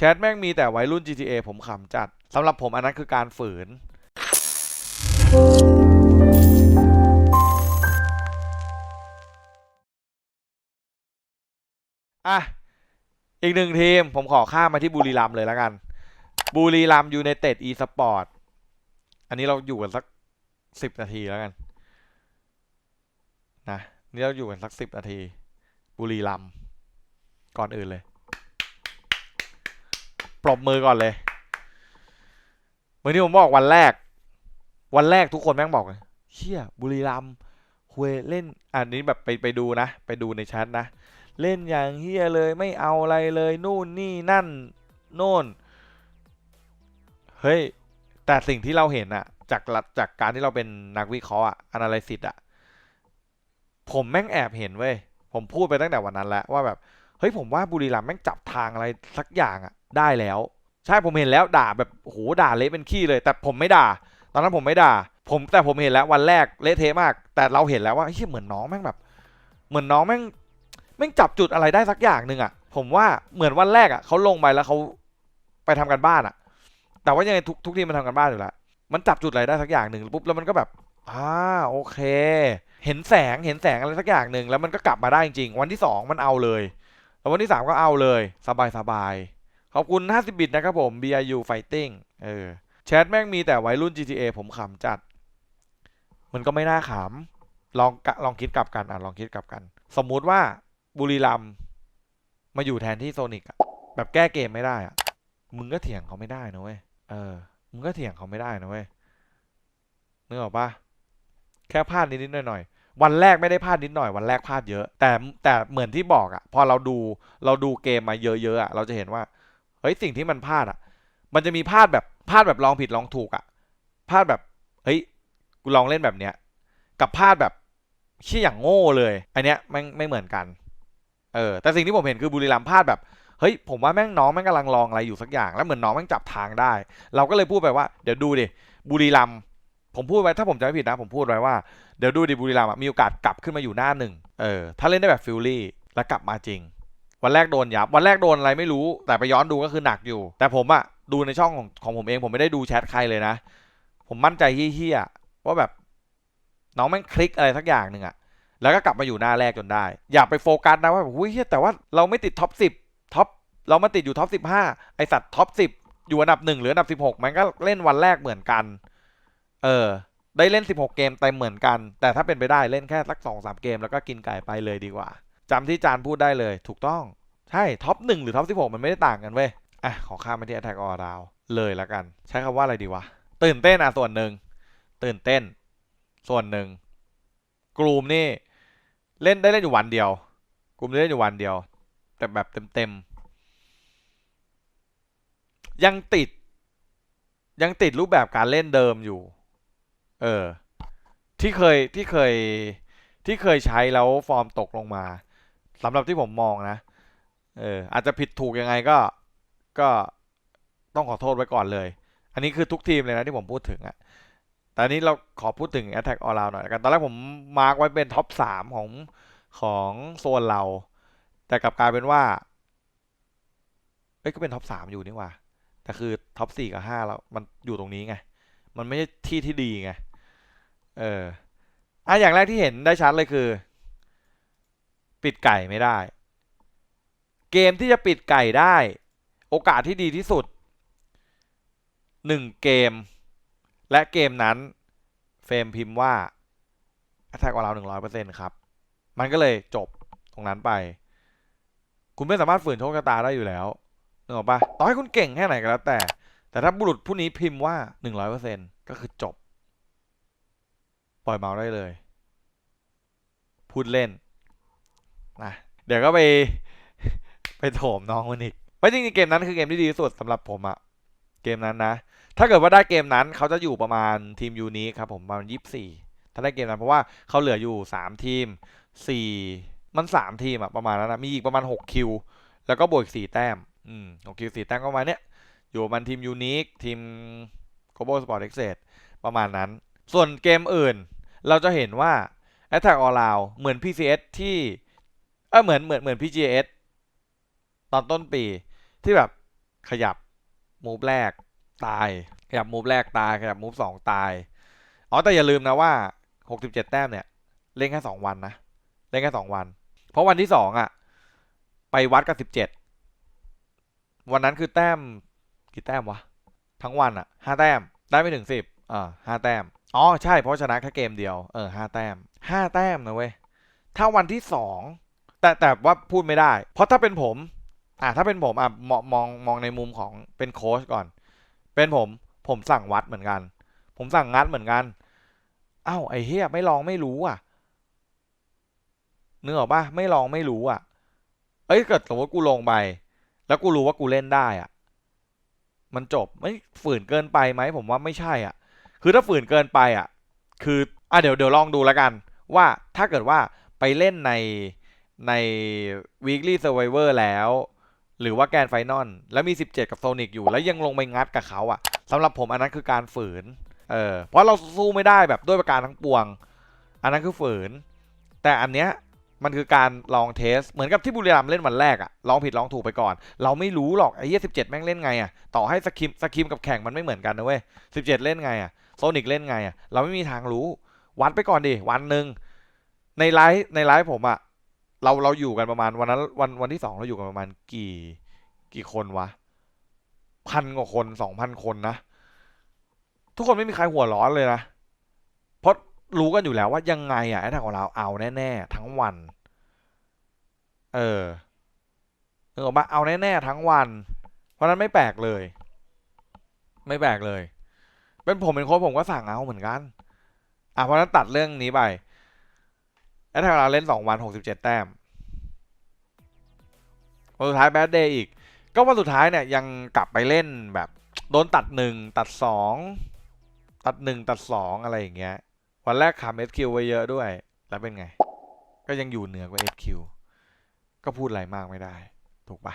แชทแม่งมีแต่วัยรุ่น GTA ผมขำจัดสำหรับผมอันนั้นคือการฝืน อะ อีกหนึ่งทีม ผมขอข้ามมาที่บุรีรัมย์เลยแล้วกัน บุรีรัมย์ยูไนเต็ดอีสปอร์ต อันนี้เราอยู่กันสักสิบนาทีแล้วกัน นะ นี่เราอยู่กันสักสิบนาที บุรีรัมย์ก่อนอื่นเลย ปรบมือก่อนเลยเหมือนที่ผมบอกวันแรก วันแรกทุกคนแม่งบอกเลยเชี่ยบุรีรัมคุยเล่นอันนี้แบบไปไปดูนะ ไปดูในแชทนะ เล่นอย่างเฮียเลยไม่เอาอะไรเลยนู่นนี่นั่นโน่นเฮ้ยแต่สิ่งที่เราเห็นอะจากกจากการที่เราเป็นนักวิเคราะห์อะ analysis อะผมแม่งแอบเห็นเว้ยผมพูดไปตั้งแต่วันนั้นแล้วว่าแบบ เฮ้ยผมว่าบุรีรัมย์แม่งจับทางอะไรสักอย่างอะได้แล้ว ใช่ผมเห็นแล้วด่าแบบโหด่าเละเป็นขี้เลย แต่ผมไม่ด่า ตอนนั้นผมไม่ด่า ผมแต่ผมเห็นแล้ววันแรกเละเทะมาก แต่เราเห็นแล้วว่าเฮ้ยเหมือนน้องแม่งแบบ เหมือนน้องแม่งแม่งจับจุดอะไรได้สักอย่างหนึ่งอะผมว่าเหมือนวันแรกอะเขาลงไปแล้วเขาไปทำกันบ้านอะแต่ว่ายังไงทุกทุกทีมมันทำกันบ้านอยู่แล้วมันจับจุดอะไรได้สักอย่างหนึ่งปุ๊บแล้วมันก็แบบอ่าโอเค เห็นแสงเห็นแสงอะไรสักอย่างหนึ่งแล้วมันก็กลับมาได้จริงๆวันที่สองมันเอาเลย วันที่สามก็เอาเลย สบายสบายขอบคุณ 50 บิตนะครับผม BRU Fighting เออแชทแม่งมีแต่วัยรุ่น GTA ผมขำจัด มันก็ไม่น่าขำลองลองคิดกลับกันอะลองคิดกลับกัน สมมุติว่าบุรีรัมย์มาอยู่แทนที่โซนิกอะแบบแก้เกมไม่ได้อะมึงก็เถียงเขาไม่ได้นะเว้ยเออมึงก็เถียงเขาไม่ได้นะเว้ยนึกออกปะแค่พลาดนิดๆหน่อยๆ วันแรกไม่ได้พลาดนิดหน่อยวันแรกพลาดเยอะ แต่แต่เหมือนที่บอกอะพอเราดูเราดูเกมมาเยอะๆอะเราจะเห็นว่าเฮ้ยสิ่งที่มันพลาดอะมันจะมีพลาดแบบพลาดแบบลองผิดลองถูกอะพลาดแบบเฮ้ยกูลองเล่นแบบเนี้ยกับพลาดแบบเชี่ยอย่างโง่เลย อันเนี้ยไม่ไม่เหมือนกันเออแต่สิ่งที่ผมเห็นคือบุรีรัมพลาดแบบเฮ้ยผมว่าแม่งน้องแม่งกำลังลองอะไรอยู่สักอย่างแล้วเหมือนน้องแม่งจับทางได้ เราก็เลยพูดไปว่าเดี๋ยวดูดิบุรีรัมย์ ผมพูดไว้ถ้าผมจำไม่ผิดนะ ผมพูดไว้ว่าเดี๋ยวดูดิบุรีรัมย์อะมีโอกาสกลับขึ้นมาอยู่หน้าหนึ่งเออถ้าเล่นได้แบบฟิลลี่แล้วกลับมาจริง วันแรกโดนยับวันแรกโดนอะไรไม่รู้ แต่ไปย้อนดูก็คือหนักอยู่ แต่ผมอะดูในช่องของของผมเองผมไม่ได้ดูแชทใครเลยนะ ผมมั่นใจเฮี้ยๆว่าแบบน้องแม่งคลิกอะไรสักอย่างหนึ่งอะแล้วก็กลับมาอยู่หน้าแรกจนได้ อย่าไปโฟกัสนะว่าแบบเหี้ยแต่ว่าเราไม่ติดท็อปสิบท็อปเรามาติดอยู่ท็อปสิบห้าไอสัตว์ท็อปสิบอยู่อันดับหนึ่งหรืออันดับสิบหกมันก็เล่นวันแรกเหมือนกัน เออ ได้เล่นสิบหกเกมเต็มเหมือนกัน แต่ถ้าเป็นไปได้เล่นแค่สักสองสามเกมแล้วก็กินไก่ไปเลยดีกว่าจำที่จานพูดได้เลยถูกต้อง ใช่ท็อปหนึ่งหรือท็อปสิบหกมันไม่ได้ต่างกันเว้ย อะ ขอข้ามไปที่ Attack All Round เลยละกัน ใช้คำว่าอะไรดีวะ ตื่นเต้นอะส่วนหนึ่ง ตื่นเต้น ส่วนหนึ่งกลุ่มนี่เล่นได้เล่นอยู่วันเดียว กลุ่มได้เล่นอยู่วันเดียว แต่แบบเต็มๆยังติดยังติดรูปแบบการเล่นเดิมอยู่ เออ ที่เคยที่เคยที่เคยใช้แล้วฟอร์มตกลงมาสำหรับที่ผมมองนะ เออ อาจจะผิดถูกยังไงก็ก็ต้องขอโทษไว้ก่อนเลย อันนี้คือทุกทีมเลยนะที่ผมพูดถึงอะแต่อันนี้เราขอพูดถึง Attack All Round หน่อยกัน ตอนแรกผมมาร์กไว้เป็นท็อปสามของของโซนเรา แต่กลับกลายเป็นว่า เอ้ยก็เป็นท็อปสามอยู่นี่ว่า แต่คือท็อปสี่กับห้าเรา มันอยู่ตรงนี้ไง มันไม่ใช่ที่ที่ดีไง เอออะอย่างแรกที่เห็นได้ชัดเลยคือ ปิดไก่ไม่ได้ เกมที่จะปิดไก่ได้ โอกาสที่ดีที่สุดหนึ่งเกม และเกมนั้น เฟรมพิมพ์ว่า Attack on เราหนึ่งร้อยเปอร์เซ็นครับ มันก็เลยจบตรงนั้นไป คุณไม่สามารถฝืนโชคชะตาได้อยู่แล้วนึกออกปะต่อให้คุณเก่งแค่ไหนก็แล้วแต่ แต่ถ้าบุรุษผู้นี้พิมพ์ว่าหนึ่งร้อยเปอร์เซ็นก็คือจบ ปล่อยเมาส์ได้เลย พูดเล่นนะเดี๋ยวก็ไปไปโถมน้องมันอีกว่จริงๆเกมนั้นคือเกมที่ดีที่สุดสำหรับผมอะเกมนั้นนะ ถ้าเกิดว่าได้เกมนั้นเขาจะอยู่ประมาณทีมยูนิคครับผมประมาณยี่สิบสี่ถ้าได้เกมนั้นเพราะว่าเขาเหลืออยู่สามทีมสี่มันสามทีมอะประมาณนั้นนะมีอีกประมาณหกคิวแล้วก็บวกสี่แต้มอืมหกคิวสี่แต้มก็ประมาณเนี้ยอยู่มาณทีมยูนิคทีม global sport e x c e ประมาณนั้น ส่วนเกมอื่น เราจะเห็นว่า Attack All Round เหมือน PCS ที่เออเหมือนเหมือนเหมือน PGS ตอนต้นปีที่แบบขยับมูฟแรกตาย ขยับมูฟแรกตาย ขยับมูฟสองตาย อ๋อแต่อย่าลืมนะว่าหกสิบเจ็ดแต้มเนี่ย เล่นแค่สองวันนะ เล่นแค่สองวัน เพราะวันที่สองอะ ไปวัดกับสิบเจ็ดวันนั้นคือแต้มกี่แต้มวะ ทั้งวันอะห้าแต้ม ได้ไม่ถึงสิบอ่าห้าแต้ม อ๋อใช่เพราะชนะแค่เกมเดียวเออห้าแต้มห้าแต้มนะเว้ยถ้าวันที่สองแต่แต่ว่าพูดไม่ได้ เพราะถ้าเป็นผม อะถ้าเป็นผมอะมองมองมองในมุมของเป็นโค้ชก่อน เป็นผมผมสั่งวัดเหมือนกัน ผมสั่งงัดเหมือนกันเอ้าไอ้เฮียไม่ลองไม่รู้อะนึกออกปะไม่ลองไม่รู้อะ เอ้ยเกิดสมมติกูลงไป แล้วกูรู้ว่ากูเล่นได้อะ มันจบไม่ฝืนเกินไปไหมผมว่าไม่ใช่อะ คือถ้าฝืนเกินไปอะ คืออะเดี๋ยวเดี๋ยวลองดูแล้วกัน ว่าถ้าเกิดว่าไปเล่นในใน weekly survivor แล้ว หรือว่าแกนไฟนอลแล้วมี 17 กับโซนิกอยู่ แล้วยังลงไปงัดกับเขาอะสำหรับผมอันนั้นคือการฝืน เออเพราะเราสู้ไม่ได้แบบด้วยประการทั้งปวง อันนั้นคือฝืน แต่อันเนี้ยมันคือการลองเทส เหมือนกับที่บุรีรัมย์เล่นวันแรกอะลองผิดลองถูกไปก่อน เราไม่รู้หรอกไอ้เหี้ยสิบเจ็ดแม่งเล่นไงอะต่อให้สกิมสกิมกับแข่งมันไม่เหมือนกันนะเว้ยสิบเจ็ดเล่นไงอะ โซนิกเล่นไงอะเราไม่มีทางรู้ วัดไปก่อนดิวันหนึ่งในไลฟ์ในไลฟ์ผมอะเราเราอยู่กันประมาณวันนั้นวันวันที่สองเราอยู่กันประมาณกี่กี่คนวะพันกว่าคนสองพันคนนะ ทุกคนไม่มีใครหัวร้อนเลยนะ เพราะรู้กันอยู่แล้วว่ายังไงอะไอ้ทางของเราเอาแน่ๆทั้งวัน เออนึกออกปะเอาแน่ๆทั้งวัน เพราะนั้นไม่แปลกเลย ไม่แปลกเลย เป็นผมเป็นโค้ชผมก็สั่งเอาเหมือนกัน อะเพราะฉะนั้นตัดเรื่องนี้ไปไอ้ทางเราเล่นสองวันหกสิบเจ็ดแต้มวันสุดท้ายแบดเดย์อีก ก็วันสุดท้ายเนี่ยยังกลับไปเล่นแบบโดนตัดหนึ่งตัดสองตัดหนึ่งตัดสองอะไรอย่างเงี้ย วันแรกขำเอสคิวไว้เยอะด้วย แล้วเป็นไง ก็ยังอยู่เหนือกว่าเอสคิวก็พูดอะไรมากไม่ได้ ถูกปะ